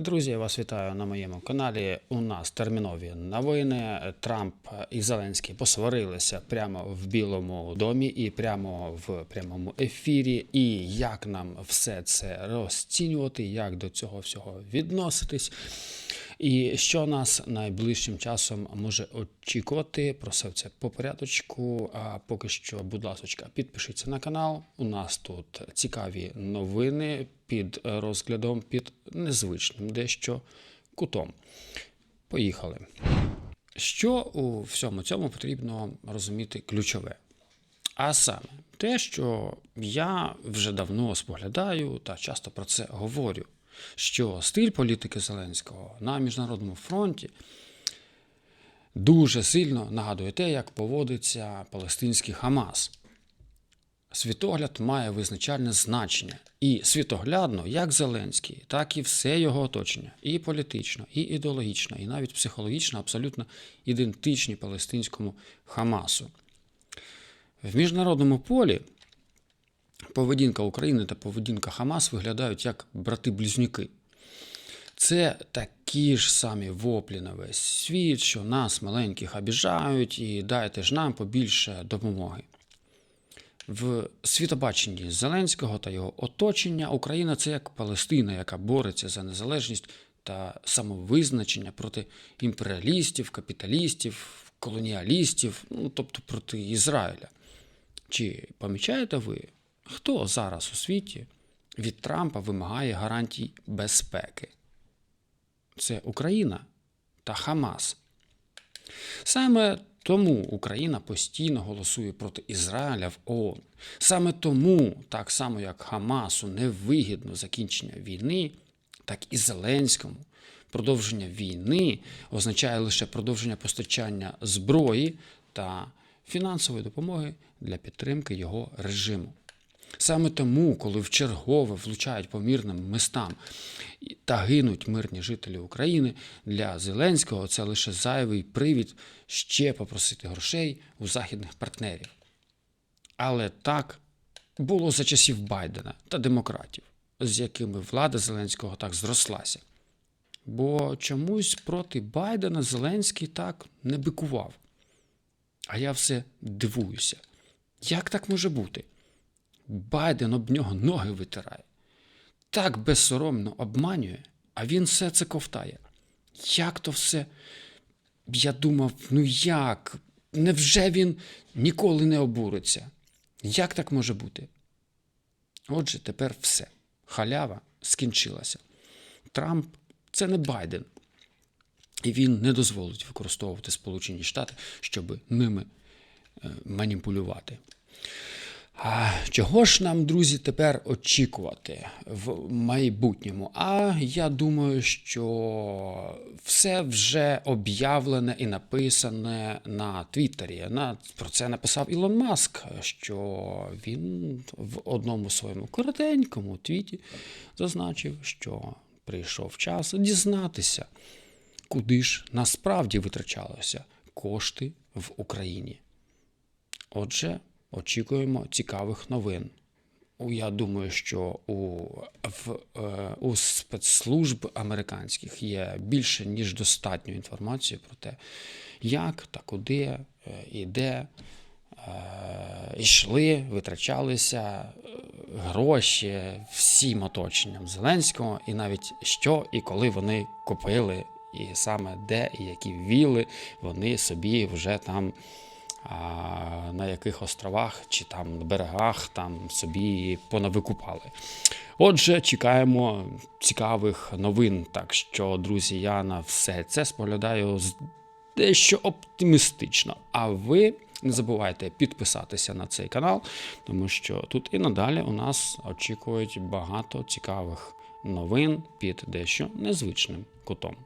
Друзі, я вас вітаю на моєму каналі. У нас термінові новини. Трамп і Зеленський посварилися прямо в Білому домі і прямо в прямому ефірі. І як нам все це розцінювати, як до цього всього відноситись. І що нас найближчим часом може очікувати, про все це по порядочку. А поки що, будь ласка, підпишіться на канал. У нас тут цікаві новини під розглядом, під незвичним дещо кутом. Поїхали. Що у всьому цьому потрібно розуміти ключове? А саме те, що я вже давно споглядаю та часто про це говорю, що стиль політики Зеленського на міжнародному фронті дуже сильно нагадує те, як поводиться палестинський Хамас. Світогляд має визначальне значення. І світоглядно, як Зеленський, так і все його оточення, і політично, і ідеологічно, і навіть психологічно абсолютно ідентичні палестинському Хамасу. В міжнародному полі поведінка України та поведінка Хамас виглядають як брати-близнюки. Це такі ж самі воплі на весь світ, що нас, маленьких, обіжають, і дайте ж нам побільше допомоги. В світобаченні Зеленського та його оточення Україна це як Палестина, яка бореться за незалежність та самовизначення проти імперіалістів, капіталістів, колоніалістів, ну тобто проти Ізраїля. Чи помічаєте ви, хто зараз у світі від Трампа вимагає гарантій безпеки? Це Україна та Хамас. Саме тому Україна постійно голосує проти Ізраїля в ООН. Саме тому, так само як Хамасу невигідно закінчення війни, так і Зеленському продовження війни означає лише продовження постачання зброї та фінансової допомоги для підтримки його режиму. Саме тому, коли вчергове влучають по мирним містам та гинуть мирні жителі України, для Зеленського це лише зайвий привід ще попросити грошей у західних партнерів. Але так було за часів Байдена та демократів, з якими влада Зеленського так зрослася. Бо чомусь проти Байдена Зеленський так не бикував. А я все дивуюся. Як так може бути? Байден об нього ноги витирає. Так безсоромно обманює, а він все це ковтає. Як то все? Я думав, ну як? Невже він ніколи не обуриться? Як так може бути? Отже, тепер все. Халява скінчилася. Трамп це не Байден. І він не дозволить використовувати Сполучені Штати, щоб ними е, маніпулювати. Чого ж нам, друзі, тепер очікувати в майбутньому? А я думаю, що все вже об'явлене і написане на Твіттері. Про це написав Ілон Маск, що він в одному своєму коротенькому твіті зазначив, що прийшов час дізнатися, куди ж насправді витрачалися кошти в Україні. Отже, очікуємо цікавих новин. Я думаю, що у, в, е, у спецслужб американських є більше ніж достатньо інформації про те, як та куди е, і де е, йшли, витрачалися гроші всім оточенням Зеленського, і навіть що і коли вони купили, і саме де і які віли вони собі вже там а, на яких островах чи там на берегах там собі понавикупали. Отже, чекаємо цікавих новин. Так що, друзі, я на все це споглядаю з дещо оптимістично. А ви не забувайте підписатися на цей канал, тому що тут і надалі у нас очікують багато цікавих новин під дещо незвичним кутом.